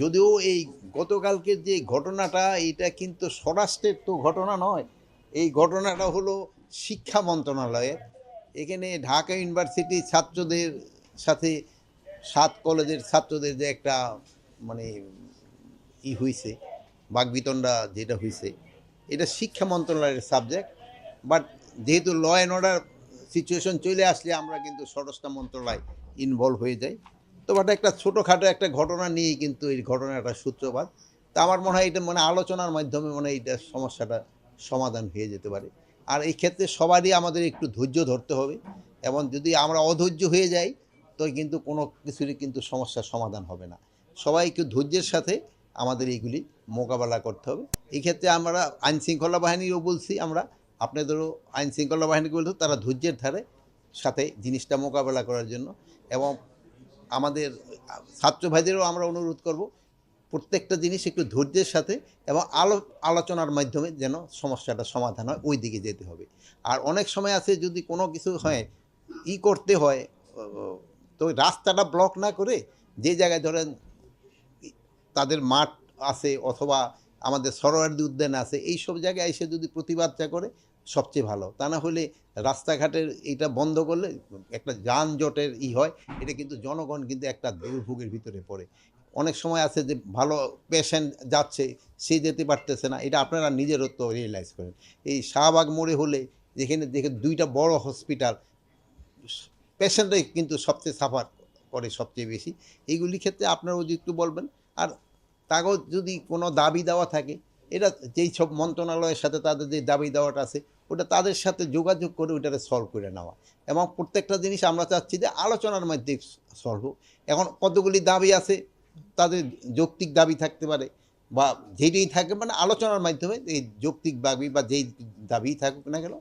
যদিও এই গতকালকের যে ঘটনাটা, এটা কিন্তু স্বরাষ্ট্রের তো ঘটনা নয়। এই ঘটনাটা হলো শিক্ষা মন্ত্রণালয়ের। এখানে ঢাকা ইউনিভার্সিটি ছাত্রদের সাথে, সাত কলেজের ছাত্রদের যে একটা মানে ই হয়েছে বাগবিতণ্ডা যেটা হয়েছে এটা শিক্ষা মন্ত্রণালয়ের সাবজেক্ট। বাট যেহেতু ল অ্যান্ড অর্ডার সিচুয়েশন চলে আসলে আমরা কিন্তু স্বরাষ্ট্র মন্ত্রণালয় ইনভলভ হয়ে যাই। তো বাট একটা ছোটোখাটো একটা ঘটনা নিয়েই কিন্তু এই ঘটনাটা সূত্রপাত। তা আমার মনে হয় এটা মানে আলোচনার মাধ্যমে মানে এটা সমস্যাটা সমাধান হয়ে যেতে পারে। আর এই ক্ষেত্রে সবারই আমাদের একটু ধৈর্য ধরতে হবে। এবং যদি আমরা অধৈর্য হয়ে যাই, তো কিন্তু কোনো কিছুরই কিন্তু সমস্যার সমাধান হবে না। সবাই একটু ধৈর্যের সাথে আমাদের এইগুলি মোকাবেলা করতে হবে। এই ক্ষেত্রে আমরা আইন শৃঙ্খলা বাহিনীরও বলছি আমরা, আপনাদেরও আইন শৃঙ্খলা বাহিনীকে বলতে তারা ধৈর্যের ধারে সাথে জিনিসটা মোকাবেলা করার জন্য। এবং আমাদের, ছাত্র ভাইদেরও আমরা অনুরোধ করব প্রত্যেকটা জিনিস একটু ধৈর্যের সাথে এবং আলো, আলোচনার মাধ্যমে যেন সমস্যাটা সমাধান হয়, ওই দিকে যেতে হবে। আর অনেক সময় আছে যদি কোনো কিছু হয়, ই করতে হয়, তো রাস্তাটা ব্লক না করে যে জায়গায় ধরেন তাদের মাঠ আছে অথবা আমাদের সরোয়ার্দি উদ্যান আছে এই সব জায়গায় এসে যদি প্রতিবাদটা করে, সবচেয়ে ভালো। তা না হলে রাস্তাঘাটের এটা বন্ধ করলে একটা যানজটের ই হয়, এটা কিন্তু জনগণ কিন্তু একটা দুর্ভোগের ভিতরে পড়ে। অনেক সময় আছে যে ভালো পেশেন্ট যাচ্ছে, সে যেতে পারতেছে না, এটা আপনারা নিজেরও তো রিয়েলাইজ করেন। এই শাহবাগ মোড়ে হলে যেখানে দেখে দুইটা বড় হসপিটাল পেশেন্টরাই কিন্তু সবচেয়ে সাফার করে সবচেয়ে বেশি। এইগুলি ক্ষেত্রে আপনারাও যদি একটু বলবেন, আর তাগো যদি কোনো দাবি দেওয়া থাকে, এটা যেই সব মন্ত্রণালয়ের সাথে তাদের যে দাবি দেওয়াটা আছে, ওটা তাদের সাথে যোগাযোগ করে ওটাকে সলভ করে নেওয়া। এবং প্রত্যেকটা জিনিস আমরা চাচ্ছি যে আলোচনার মধ্যে সলভ হোক। এখন কতগুলি দাবি আছে, তাদের যৌক্তিক দাবি থাকতে পারে, বা যেটাই থাকে মানে আলোচনার মাধ্যমে এই যৌক্তিক দাবি বা যেই দাবি থাকুক না কেন